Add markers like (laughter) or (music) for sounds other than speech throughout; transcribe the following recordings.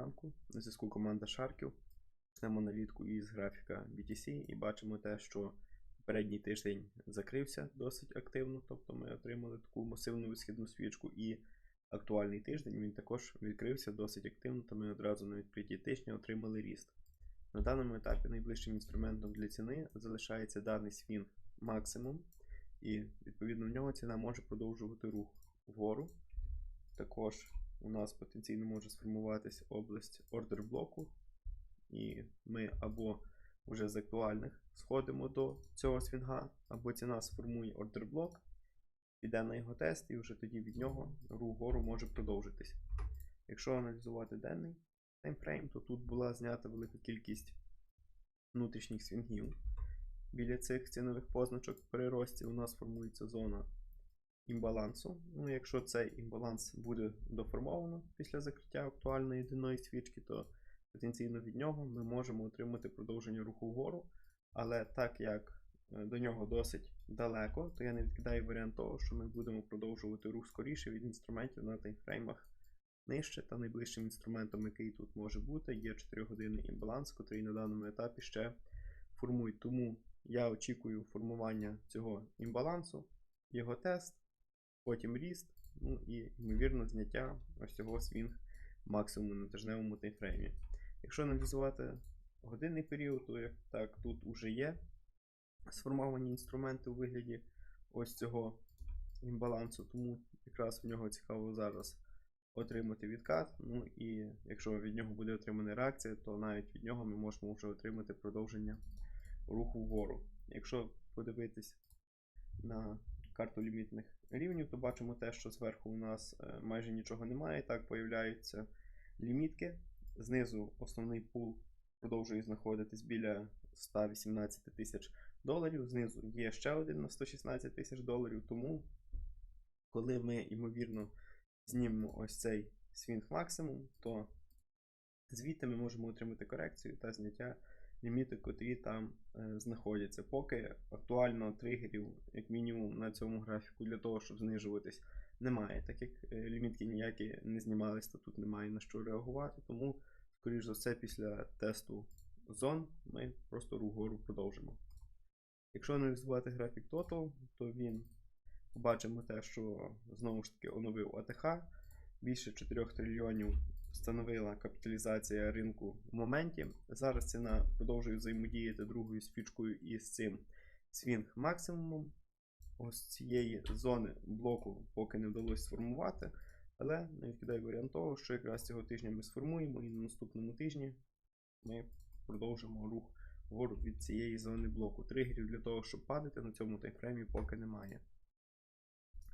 ранку. На зв'язку команда Шарків. Почнемо аналітку із графіка BTC і бачимо те, що попередній тиждень закрився досить активно, тобто ми отримали таку масивну висхідну свічку і актуальний тиждень він також відкрився досить активно, то ми одразу на відкритті тижня отримали ріст. На даному етапі найближчим інструментом для ціни залишається даний свінг максимум, і відповідно в нього ціна може продовжувати рух вгору. Також у нас потенційно може сформуватися область ордер блоку, і ми або вже з актуальних сходимо до цього свінга, або ціна сформує ордер блок, піде на його тест, і вже тоді від нього вгору може продовжитись. Якщо аналізувати денний таймфрейм, то тут була знята велика кількість внутрішніх свінгів. Біля цих цінових позначок при рості у нас формується зона імбалансу. Ну, якщо цей імбаланс буде доформовано після закриття актуальної єдиної свічки, то потенційно від нього ми можемо отримати продовження руху вгору. Але так як е, до нього досить далеко, то я не відкидаю варіант того, що ми будемо продовжувати рух скоріше від інструментів на таймфреймах нижче. Та найближчим інструментом, який тут може бути, є 4 годинний імбаланс, який на даному етапі ще формують. Тому я очікую формування цього імбалансу, його тест, потім ріст, ну і, ймовірно, зняття ось цього свінг максимуму на тижневому таймфреймі. Якщо аналізувати годинний період, то як так, тут вже є сформовані інструменти у вигляді ось цього імбалансу, тому якраз в нього цікаво зараз отримати відкат. Ну і якщо від нього буде отримана реакція, то навіть від нього ми можемо вже отримати продовження руху вгору. Якщо подивитись на карту лімітних рівнів, то бачимо те, що зверху у нас е, майже нічого немає. Так появляються лімітки. Знизу основний пул продовжує знаходитись біля 118 тисяч доларів. Знизу є ще один на 116 тисяч доларів. Тому, коли ми, ймовірно, знімемо ось цей свінг максимум, то звідти ми можемо отримати корекцію та зняття лімітів, котрі там е, знаходяться. Поки актуально тригерів, як мінімум, на цьому графіку для того, щоб знижуватись, немає. Так як е, лімітки ніякі не знімались, то тут немає на що реагувати. Тому, скоріш за все, після тесту зон ми просто рух вгору продовжимо. Якщо аналізувати графік Total, то він побачимо те, що знову ж таки оновив АТХ. Більше 4 трильйонів становила капіталізація ринку в моменті. Зараз ціна продовжує взаємодіяти другою спічкою із цим свінг максимумом. Ось цієї зони блоку поки не вдалося сформувати. Але не відкидаю варіант того, що якраз цього тижня ми сформуємо, і на наступному тижні ми продовжимо рух вгору від цієї зони блоку. Тригерів для того, щоб падати на цьому таймфреймі поки немає.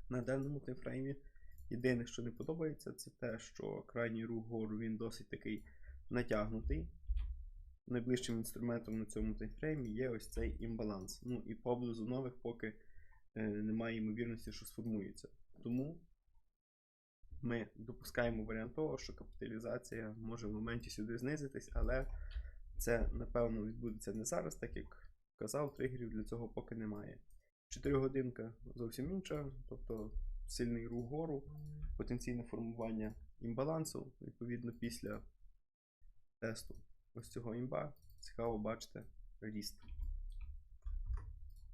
На даному таймфреймі єдине, що не подобається, це те, що крайній рух вгору він досить такий натягнутий. Найближчим інструментом на цьому таймфреймі є ось цей імбаланс. Ну і поблизу нових поки е, немає ймовірності, що сформується. Тому ми допускаємо варіант того, що капіталізація може в моменті сюди знизитись, але це, напевно, відбудеться не зараз, так як казав, тригерів для цього поки немає. 4 годинка зовсім інша, тобто сильний рух вгору, потенційне формування імбалансу, відповідно, після тесту ось цього імба. Цікаво бачите ріст.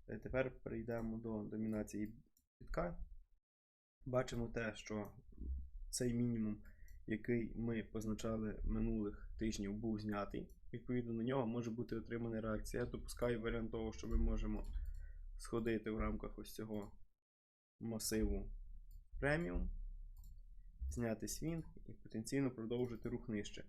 Е, Тепер перейдемо до домінації бітка. Бачимо те, що цей мінімум, який ми позначали минулих тижнів, був знятий. Відповідно на нього може бути отримана реакція. Я допускаю варіант того, що ми можемо сходити в рамках ось цього масиву преміум, зняти свінг і потенційно продовжити рух нижче.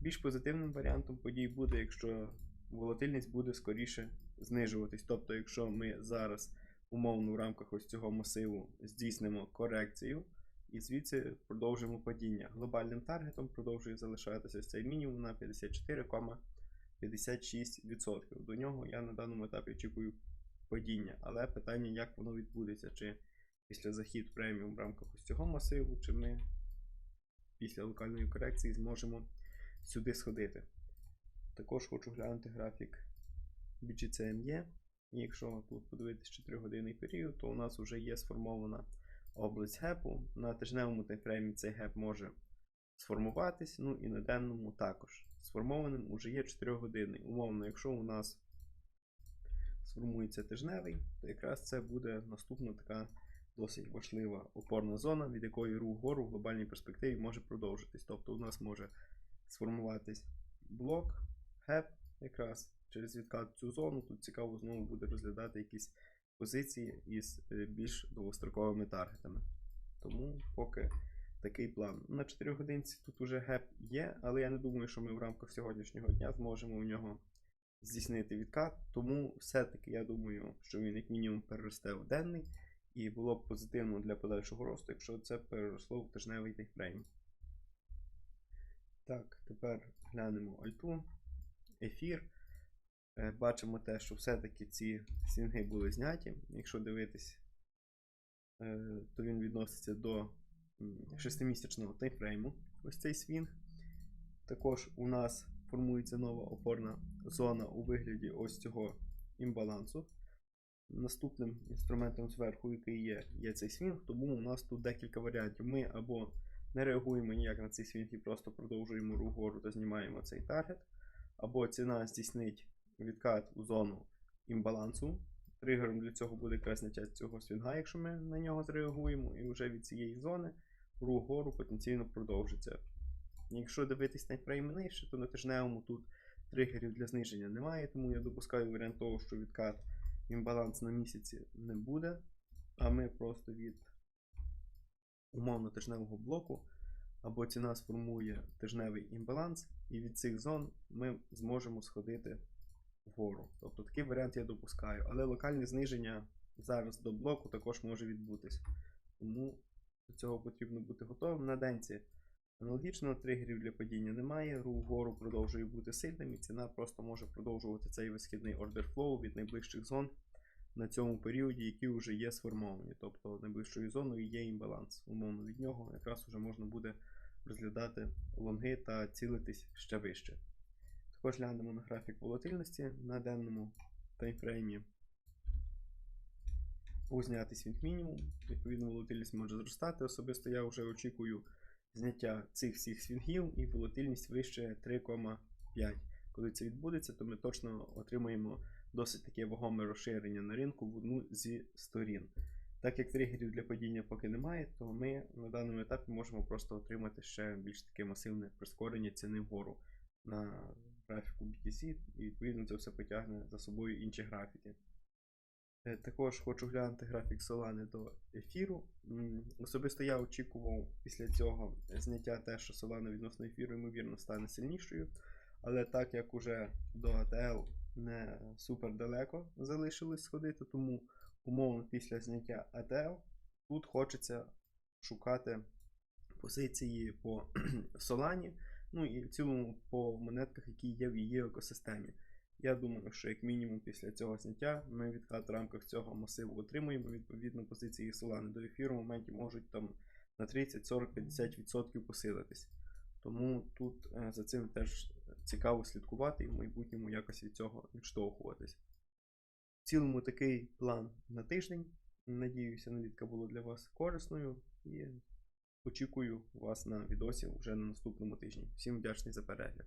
Більш позитивним варіантом подій буде, якщо волатильність буде скоріше знижуватись. Тобто, якщо ми зараз умовно в рамках ось цього масиву здійснимо корекцію і звідси продовжимо падіння. Глобальним таргетом продовжує залишатися цей мінімум на 54,56%. До нього я на даному етапі очікую падіння, але питання, як воно відбудеться, чи після захід преміум в рамках ось цього масиву, чи ми після локальної корекції зможемо сюди сходити. Також хочу глянути графік BGCME. І якщо тут подивитись 4 годинний період, то у нас вже є сформована область гепу. На тижневому таймфреймі цей геп може сформуватись, ну і на денному також. Сформованим уже є 4 години. Умовно, якщо у нас сформується тижневий, то якраз це буде наступна така досить важлива опорна зона, від якої рух вгору в глобальній перспективі може продовжитись. Тобто у нас може сформуватись блок, геп, якраз через відкат цю зону. Тут цікаво знову буде розглядати якісь позиції із е, більш довгостроковими таргетами. Тому поки такий план. На 4 годинці тут уже геп є, але я не думаю, що ми в рамках сьогоднішнього дня зможемо у нього здійснити відкат. Тому все-таки я думаю, що він як мінімум переросте в денний, і було б позитивно для подальшого росту, якщо це переросло в тижневий таймфрейм. Так, тепер глянемо альту, ефір. Е, Бачимо те, що все-таки ці свінги були зняті. Якщо дивитись, е, то він відноситься до 6-місячного таймфрейму. Ось цей свінг. Також у нас формується нова опорна зона у вигляді ось цього імбалансу. Наступним інструментом зверху, який є, є цей свінг, тому у нас тут декілька варіантів. Ми або не реагуємо ніяк на цей свінг і просто продовжуємо рух вгору та знімаємо цей таргет, або ціна здійснить відкат у зону імбалансу. Тригером для цього буде якраз зняття цього свінга, якщо ми на нього зреагуємо, і вже від цієї зони рух вгору потенційно продовжиться. Якщо дивитись нижче, то на тижневому тут тригерів для зниження немає, тому я допускаю варіант того, що відкат імбаланс на місяці не буде, а ми просто від умовно тижневого блоку або ціна сформує тижневий імбаланс, і від цих зон ми зможемо сходити вгору. Тобто такий варіант я допускаю, але локальне зниження зараз до блоку також може відбутись. Тому до цього потрібно бути готовим. На денці аналогічно тригерів для падіння немає. Рух вгору продовжує бути сильним, і ціна просто може продовжувати цей висхідний order flow від найближчих зон на цьому періоді, які вже є сформовані. Тобто найближчою зоною є імбаланс. Умовно від нього якраз вже можна буде розглядати лонги та цілитись ще вище. Також глянемо на графік волатильності на денному таймфреймі. Узнятий свінг мінімум. Відповідно, волатильність може зростати. Особисто я вже очікую зняття цих всіх свінгів і волатильність вище 3,5. Коли це відбудеться, то ми точно отримаємо досить таке вагоме розширення на ринку в одну зі сторін. Так як тригерів для падіння поки немає, то ми на даному етапі можемо просто отримати ще більш таке масивне прискорення ціни вгору на графіку BTC, і відповідно це все потягне за собою інші графіки. Е, Також хочу глянути графік Solana до ефіру. Особисто я очікував після цього зняття те, що Solana відносно ефіру, ймовірно, стане сильнішою. Але так як уже до ATL не супер далеко залишилось сходити, тому умовно після зняття ATL тут хочеться шукати позиції по (clears throat) Solana, ну і в цілому по монетках, які є в її екосистемі. Я думаю, що як мінімум після цього зняття ми відкат в рамках цього масиву отримуємо. Відповідно, позиції Solana до ефіру в моменті можуть там на 30, 40, 50% посилитись. Тому тут е, за цим теж цікаво слідкувати і в майбутньому якось від цього відштовхуватись. В цілому такий план на тиждень. Надіюся, аналітика була для вас корисною і очікую вас на відосі вже на наступному тижні. Всім вдячний за перегляд.